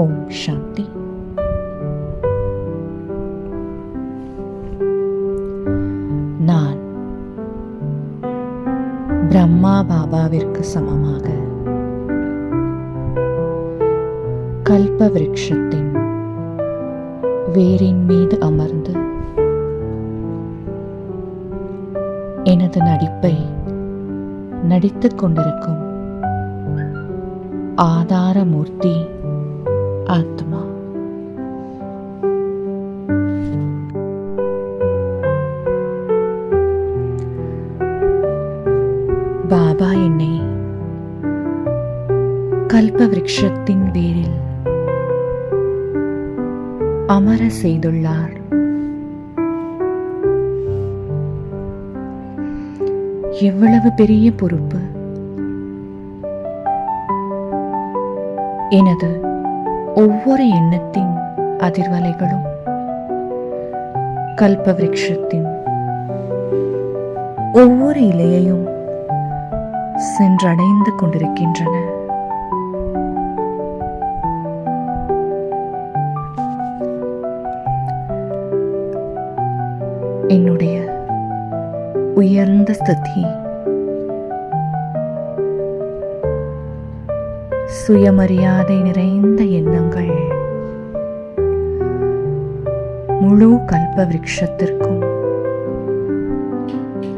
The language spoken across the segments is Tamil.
ஓம் சாந்தி. நான் பிரம்மா பாபாவிற்கு சமமாக கல்ப விரக்ஷத்தின் வேரின் மீது அமர்ந்து எனது நடிப்பை நடித்துக் கொண்டிருக்கும் ஆதாரமூர்த்தி ஆத்மா பாபா என்னை கல்ப விருட்சத்தின் வேரில் அமர செய்துள்ளார். எவ்வளவு பெரிய பொறுப்பு. எனது ஒவ்வொரு எண்ணத்தின் அதிர்வலைகளும் கல்பவிருக்ஷத்தின் ஒவ்வொரு இலையையும் சென்றடைந்து கொண்டிருக்கின்றன. என்னுடைய உயர்ந்த ஸ்திதி சுயமரியாதை நிறைந்த எண்ணங்கள். முழு கல்ப விரக்ஷத்திற்கும்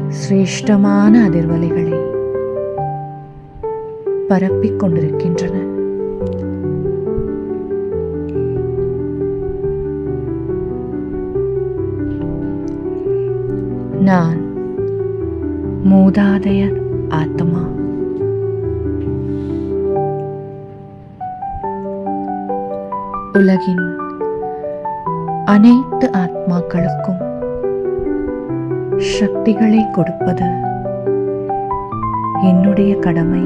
சிரேஷ்டமான அதிர்வலைகளை பரப்பிக் கொண்டிருக்கின்றன. நான் மூதாதைய ஆத்மா. உலகின் அனைத்து ஆத்மாக்களுக்கும் சக்திகளை கொடுப்பது என்னுடைய கடமை.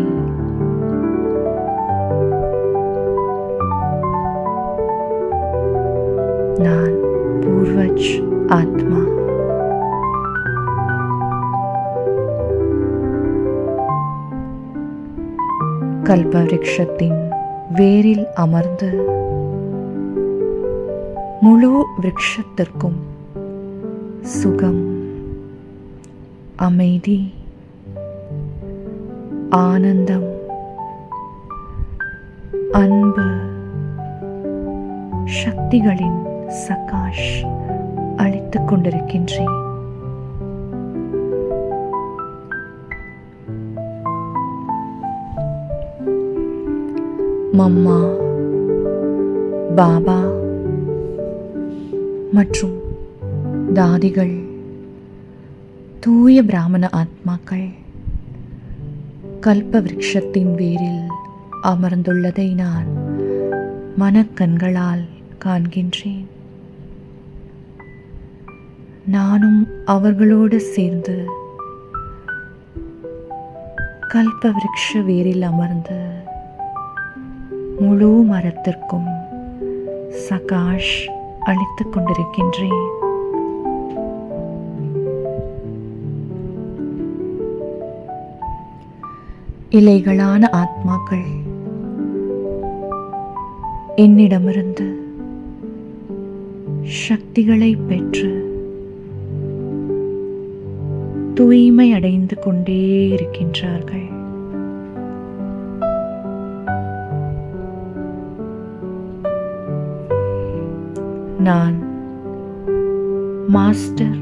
நான் பூர்வஜ் ஆத்மா. கல்பவிருட்சத்தின் வேரில் அமர்ந்து முழு விரக்ஷத்திற்கும் சுகம் அமைதி ஆனந்தம் அன்பு சக்திகளின் சகாஷ் அளித்துக் கொண்டிருக்கின்றேன். மம்மா பாபா மற்றும் தாதிகள் தூய பிராமண ஆத்மாக்கள் கல்ப விரக்ஷத்தின் வேரில் அமர்ந்துள்ளதை நான் மனக்கண்களால் காண்கின்றேன். நானும் அவர்களோடு சேர்ந்து கல்ப விரக்ஷ வேரில் அமர்ந்து முழு மரத்திற்கும் சகாஷ் அளித்துக் கொண்டிருக்கின்றேன். இலைகளான ஆத்மாக்கள் என்னிடமிருந்து சக்திகளை பெற்று தூய்மை அடைந்து கொண்டே இருக்கின்றார்கள். நான் மாஸ்டர்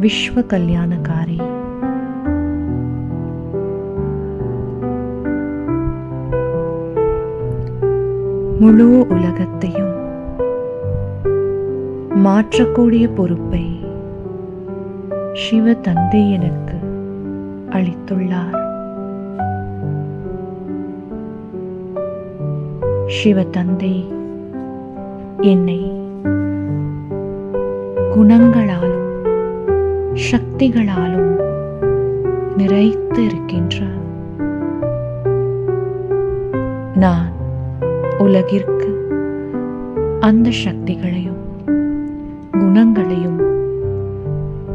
விஸ்வ கல்யாணக்காரி முழு உலகத்தையும் மாற்றக்கூடிய பொறுப்பை சிவ தந்தை எனக்கு அளித்துள்ளார். சிவ தந்தை என்னை குணங்களாலும் சக்திகளாலும் நிறைத்து இருக்கின்றார் நான் உலகிற்கு அந்த சக்திகளையும் குணங்களையும்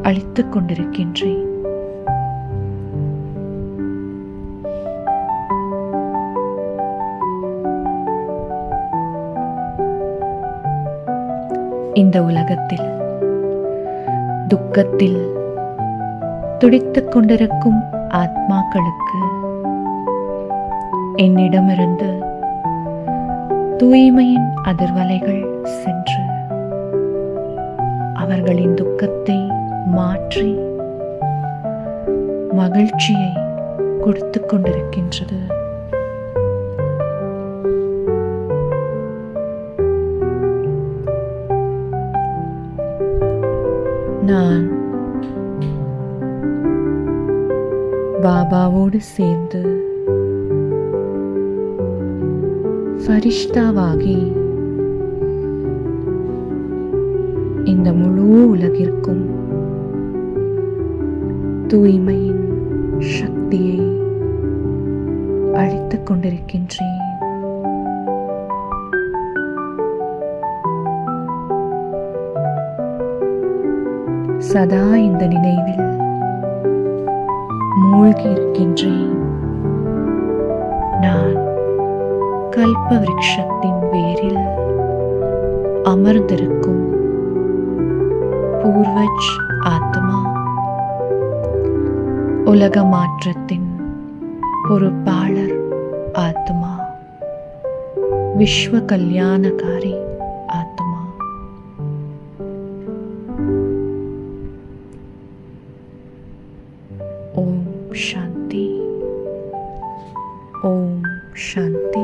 அளித்துக் கொண்டிருக்கின்றேன். இந்த உலகத்தில் துக்கத்தில் துடித்துக் கொண்டிருக்கும் ஆத்மாக்களுக்கு என்னிடமிருந்து தூய்மையின் அதிர்வலைகள் சென்று அவர்களின் துக்கத்தை மாற்றி மகிழ்ச்சியை கொடுத்து கொண்டிருக்கின்றது. நான் பாபாவோடு சேர்ந்து ஃபரிஷ்தாவாகி இந்த முழு உலகிற்கும் தூய்மையின் சக்தியை அழித்துக் கொண்டிருக்கின்றேன். சதா இந்த நினைவில் மூழ்கி இருக்கின்றேன் நான் கல்ப விரக்ஷத்தின் வேரில் அமர்ந்திருக்கும் பூர்வஜ் ஆத்மா உலக மாற்றத்தின் பொறுப்பாளர் ஆத்மா விஸ்வ கல்யாணகாரி ஓம் சாந்தி ஓம் சாந்தி